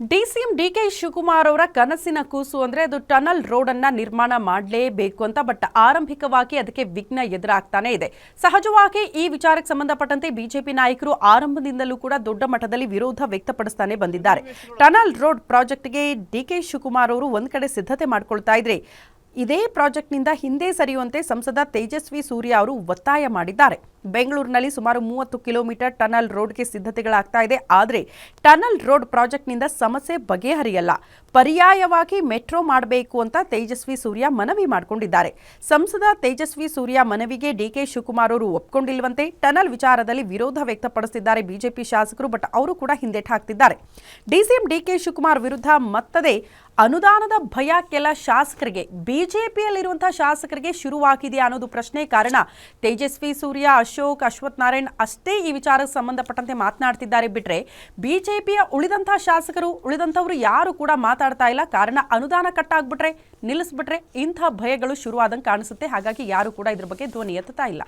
DCM DK Shivakumar ಅವರ ಕನಸಿನ ಕೂಸು ಅಂದ್ರೆ ಅದು ಟನಲ್ ರೋಡ್ ಅನ್ನ ನಿರ್ಮಾಣ ಮಾಡಲೇಬೇಕು ಅಂತ, ಬಟ್ ಆರಂಭಿಕವಾಗಿ ಅದಕ್ಕೆ ವಿಘ್ನ ಎದುರಾಗ್ತಾನೆ ಇದೆ. ಸಹಜವಾಗಿ ಈ ವಿಚಾರಕ್ಕೆ ಸಂಬಂಧಪಟ್ಟಂತೆ ಬಿಜೆಪಿ ನಾಯಕರು ಆರಂಭದಿಂದಲೂ ಕೂಡ ದೊಡ್ಡ ಮಟ್ಟದಲ್ಲಿ ವಿರೋಧ ವ್ಯಕ್ತಪಡಿಸ್ತಾನೆ ಬಂದಿದ್ದಾರೆ. ಟನಲ್ ರೋಡ್ ಪ್ರಾಜೆಕ್ಟ್ಗೆ ಡಿಕೆ ಶಿವಕುಮಾರ್ ಅವರು ಒಂದ್ ಕಡೆ ಸಿದ್ಧತೆ ಮಾಡ್ಕೊಳ್ತಾ ಇದ್ರೆ, ಇದೇ ಪ್ರಾಜೆಕ್ಟ್ನಿಂದ ಹಿಂದೆ ಸರಿಯುವಂತೆ ಸಂಸದ ತೇಜಸ್ವಿ ಸೂರ್ಯ ಅವರು ಒತ್ತಾಯ ಮಾಡಿದ್ದಾರೆ. ಬೆಂಗಳೂರಿನಲ್ಲಿ ಸುಮಾರು ಮೂವತ್ತು ಕಿಲೋಮೀಟರ್ ಟನಲ್ ರೋಡ್ಗೆ ಸಿದ್ಧತೆಗಳಾಗ್ತಾ ಇದೆ. ಆದರೆ ಟನಲ್ ರೋಡ್ ಪ್ರಾಜೆಕ್ಟ್ನಿಂದ ಸಮಸ್ಯೆ ಬಗೆಹರಿಯಲ್ಲ. ಪರ್ಯಾಯವಾಗಿ ಮೆಟ್ರೋ ಮಾಡಬೇಕು ಅಂತ ತೇಜಸ್ವಿ ಸೂರ್ಯ ಮನವಿ ಮಾಡಿಕೊಂಡಿದ್ದಾರೆ. ಸಂಸದ ತೇಜಸ್ವಿ ಸೂರ್ಯ ಮನವಿಗೆ ಡಿಕೆ ಶಿವಕುಮಾರ್ ಅವರು ಒಪ್ಕೊಂಡಿಲ್ವಂತೆ ಟನಲ್ ವಿಚಾರದಲ್ಲಿ ವಿರೋಧ ವ್ಯಕ್ತಪಡಿಸಿದ್ದಾರೆ ಬಿಜೆಪಿ ಶಾಸಕರು, ಬಟ್ ಅವರು ಕೂಡ ಹಿಂದೇಟು ಹಾಕ್ತಿದ್ದಾರೆ. ಡಿಸಿಎಂ ಡಿಕೆ ಶಿವಕುಮಾರ್ ವಿರುದ್ಧ ಮತ್ತದೆ ಅನುದಾನದ ಭಯ ಕೆಲ ಶಾಸಕರಿಗೆ, ಬಿಜೆಪಿಯಲ್ಲಿರುವಂತಹ ಶಾಸಕರಿಗೆ ಶುರುವಾಗಿದೆಯಾ ಅನ್ನೋದು ಪ್ರಶ್ನೆ ಕಾರಣ ತೇಜಸ್ವಿ ಸೂರ್ಯ ಅಶೋಕ್, ಅಶ್ವಥ್ ನಾರಾಯಣ್ ಅಷ್ಟೇ ಈ ವಿಚಾರಕ್ಕೆ ಸಂಬಂಧಪಟ್ಟಂತೆ ಮಾತನಾಡ್ತಿದ್ದಾರೆ. ಬಿಟ್ರೆ ಬಿಜೆಪಿಯ ಉಳಿದಂತಹ ಶಾಸಕರು, ಉಳಿದಂಥವ್ರು ಯಾರು ಕೂಡ ಮಾತಾಡ್ತಾ ಇಲ್ಲ. ಕಾರಣ ಅನುದಾನ ಕಟ್ಟಾಗ್ಬಿಟ್ರೆ, ನಿಲ್ಲಿಸ್ಬಿಟ್ರೆ ಇಂಥ ಭಯಗಳು ಶುರುವಾದಂಗೆ ಕಾಣಿಸುತ್ತೆ. ಹಾಗಾಗಿ ಯಾರು ಕೂಡ ಇದ್ರ ಬಗ್ಗೆ ಧ್ವನಿ ಎತ್ತುತ್ತಾ ಇಲ್ಲ.